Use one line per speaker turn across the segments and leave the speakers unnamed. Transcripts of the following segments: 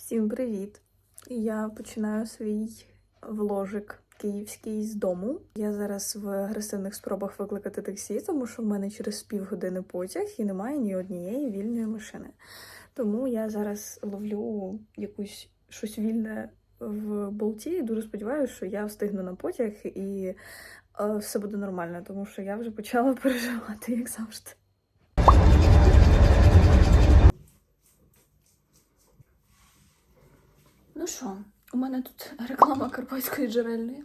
Всім привіт! Я починаю свій вложик київський з дому. Я зараз в агресивних спробах викликати таксі, тому що в мене через півгодини потяг і немає ні однієї вільної машини. Тому я зараз ловлю якусь щось вільне в болті і дуже сподіваюся, що я встигну на потяг і е, все буде нормально, тому що я вже почала переживати, як завжди. Ну що, у мене тут реклама карпатської джерельної.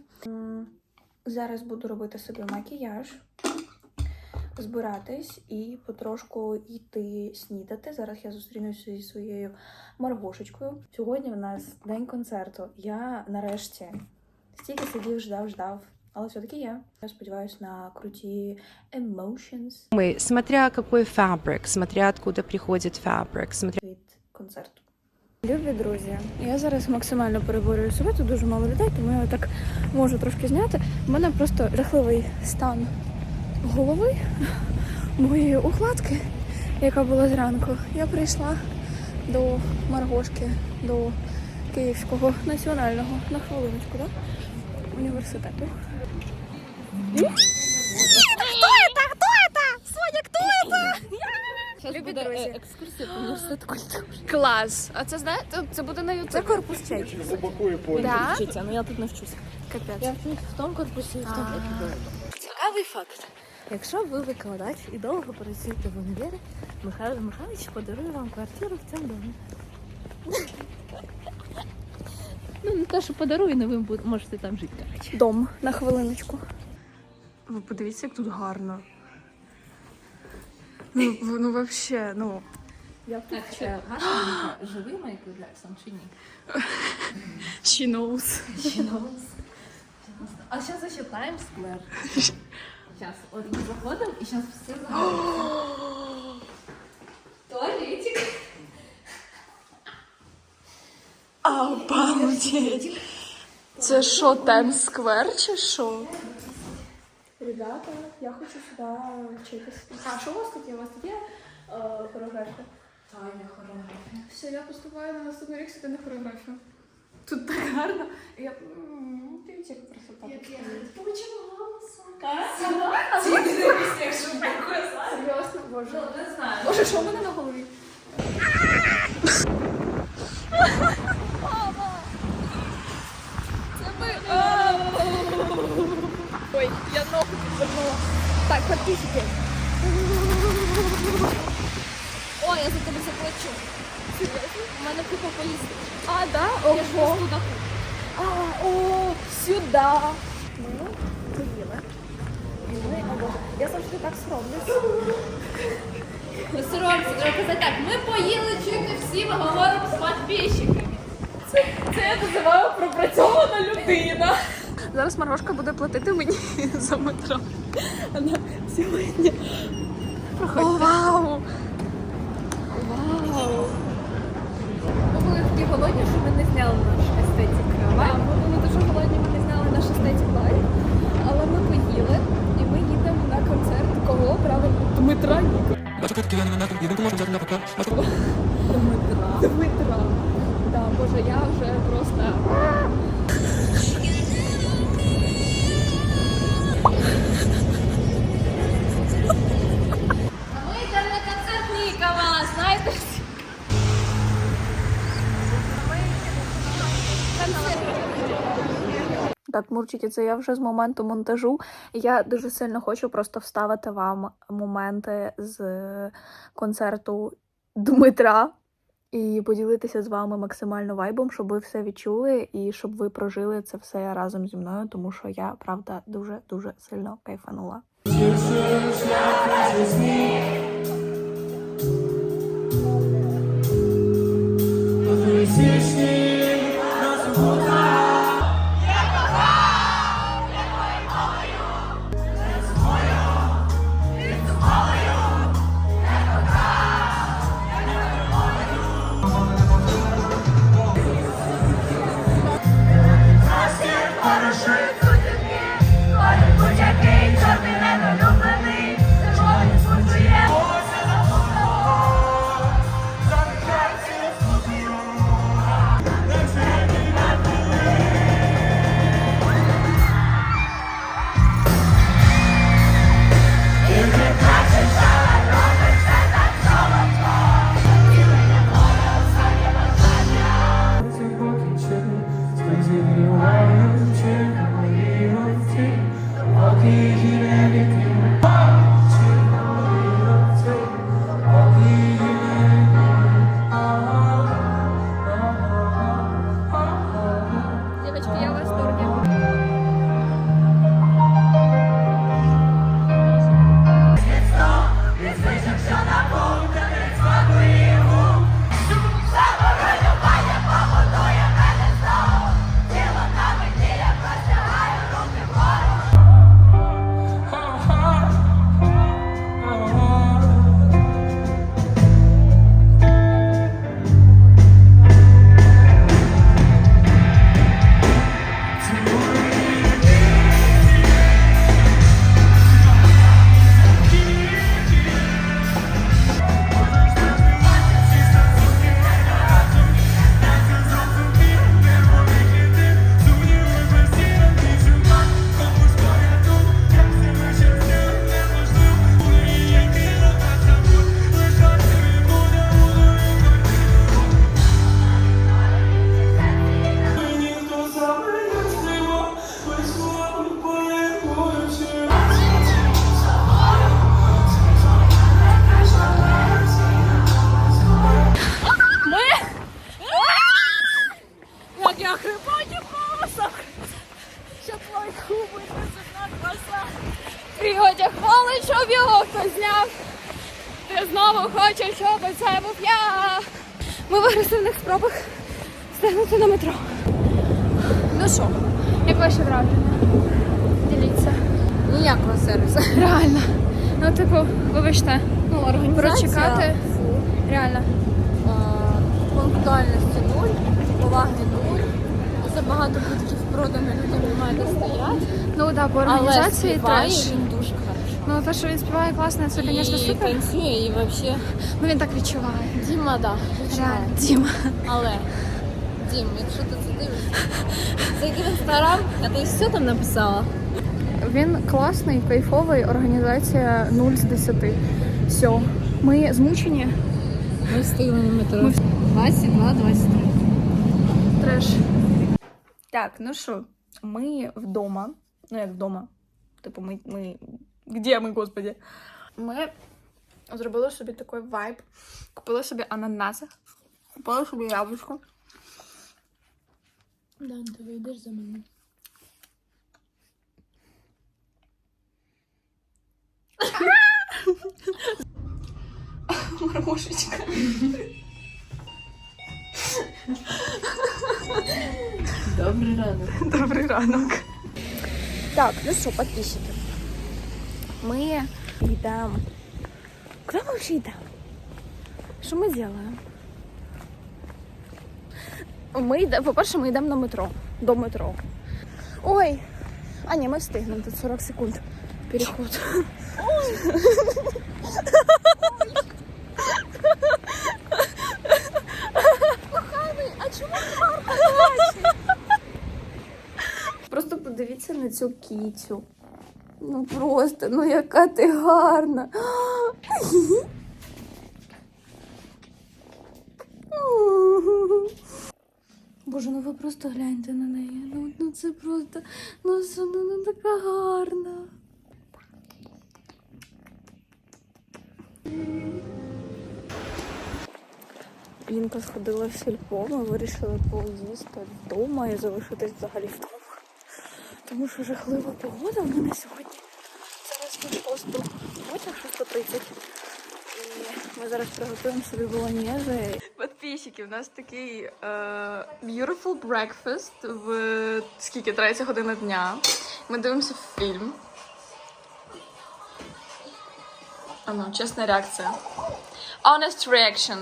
Зараз буду робити собі макіяж, збиратись і потрошку йти снідати. Зараз я зустрінуся зі своєю Маргошечкою. Сьогодні в нас день концерту. Я нарешті стільки сидів, ждав, ждав. Але все-таки є. Я сподіваюся на круті emotions
Мы, смотря какой фабрик, смотря откуда приходит фабрик, смотря
від концерту. Любі друзі, я зараз максимально переборюю себе, тут дуже мало людей, тому я так можу трошки зняти. У мене просто жахливий стан голови, моєї укладки, яка була зранку. Я прийшла до Маргошки, до Київського національного на хвилиночку, да? університету. Любі друзі.
екскурсія по університету культури.
Клас! А це знаєте, це буде на ютубі. Це корпус чайки. Да?
Вчиться, ну я тут не вчуся.
Капець.
Я вчусь в тому корпусі і в тому.
Цікавий факт. Якщо ви викладач і довго працюєте в універі, Михайло Михайлович подарує вам квартиру в цьому домі.
Ну, не те, що подарує, але ви бу- можете там жити.
Дом на хвилиночку. Ви подивіться, як тут гарно. Ну, ну взагалі, ну. Я
Так, ще Гаша живий Майкл Джексон чи ні?
She knows.
А зараз ще Таймс Сквер. Зараз, от ми заходимо і зараз все заходимо. Туалетик.
Обалдеть. Це що, Таймс Сквер чи що? Ребята, я хочу сюди вчитися. А що у вас тут є? У вас тут є е, хореографія?
Таня хореографія.
Все, я поступаю на наступний рік сюди на хореографію. Тут так гарно. Я... м, Дивіться, яка красота.
Почему голосом?
Серйозно, боже.
Ну, не знаю.
Боже, що в мене на голові? Це ми. Ой, я ногу підвернула. Так, подписчики.
О, я за тебе заплачу. У мене купа поїздок.
А, да?
Я ж
Ого.
туди
А, о, сюда. Ми поїли. І ми, о боже, я завжди так соромлюсь.
Не соромся, треба казати так. Ми поїли чути всі, ми говоримо з підписчиками.
Це я називаю пропрацьована людина. Зараз Маргошка буде платити мені за метро. Вона сьогодні. О, вау! Вау!
Ми були такі голодні, що ми не зняли наш естетик лайф. Ми були дуже голодні, ми не зняли наш естетик лайф. Але ми поїли і ми їдемо на концерт кого правильно? Дмитра Ніко. Дмитра. Дмитра. Да, боже, я вже просто.
Так, Мурчики, це я вже з моменту монтажу. Я дуже сильно хочу просто вставити вам моменти з концерту Дмитра і поділитися з вами максимально вайбом, щоб ви все відчули і щоб ви прожили це все разом зі мною, тому що я правда дуже дуже сильно кайфанула.
Зняв. Ти знову хочеш, щоб це був я. Ми в агресивних спробах встигнути на метро. Ну що, як ваші враження? Діліться.
Ніякого сервісу.
Реально. Ну, типу, вибачте,
Ну, організація.
прочекати. Реально.
а, Пунктуальності нуль, поваги нуль. Забагато квитків продано, людям немає де стояти.
Ну да, по організації теж. Ну, те, що він співає класно, це, звісно,
і
супер.
танцює, і взагалі.
Ну він так відчуває.
Діма, да, відчуває.
Діма.
Але, Дім, якщо ти це дивишся, зайди в інстаграм, я тобі все там написала.
Він класний, кайфовий, організація 0 з 10. Все. Ми змучені.
Ми встигли на метро. 22, 23.
Треш.
Так, ну що, ми вдома. Ну як вдома. Типу, ми. ми... Где ми, господи? Ми зробили собі такий вайб. Купили собі ананаси, купили собі яблучко.
Дан, ти вийдеш за мене.
Мармошечка.
Добрий ранок.
Добрий ранок. Так, ну що, підписчики. Ми йдемо. Куди ми вже йдемо? Що ми робимо? Ми йдемо, по-перше, ми йдемо на метро. До метро. Ой! А, ні, ми встигнемо, тут 40 секунд. Переход. Просто подивіться на цю кітю. Ну просто, ну яка ти гарна. Боже, ну ви просто гляньте на неї. Ну, ну це просто, ну це ну, ну, така гарна. Лінка сходила в сільпо, ми вирішили поїсти вдома і залишитись взагалі вдома. Тому що жахлива погода в мене сьогодні. Потім 6.30. І ми зараз приготуємо собі болоньєзи. Підписчики, у нас такий е, beautiful breakfast в скільки? Третя година дня. Ми дивимося фільм. А ну, чесна реакція. Honest reaction.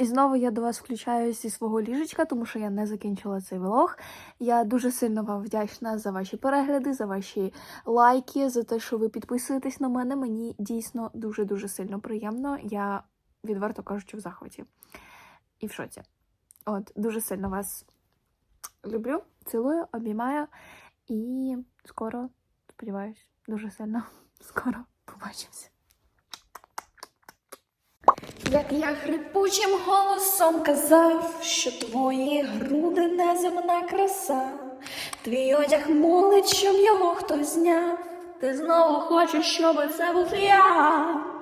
І знову я до вас включаюсь зі свого ліжечка, тому що я не закінчила цей влог. Я дуже сильно вам вдячна за ваші перегляди, за ваші лайки, за те, що ви підписуєтесь на мене. Мені дійсно дуже-дуже сильно приємно. Я відверто кажучи в захваті. І в шоці. От, дуже сильно вас люблю, цілую, обіймаю. І скоро, сподіваюсь, дуже сильно скоро побачимося. Як я хрипучим голосом казав, що твої груди неземна краса, твій одяг молить, щоб його хтось зняв. Ти знову хочеш, щоб це був я.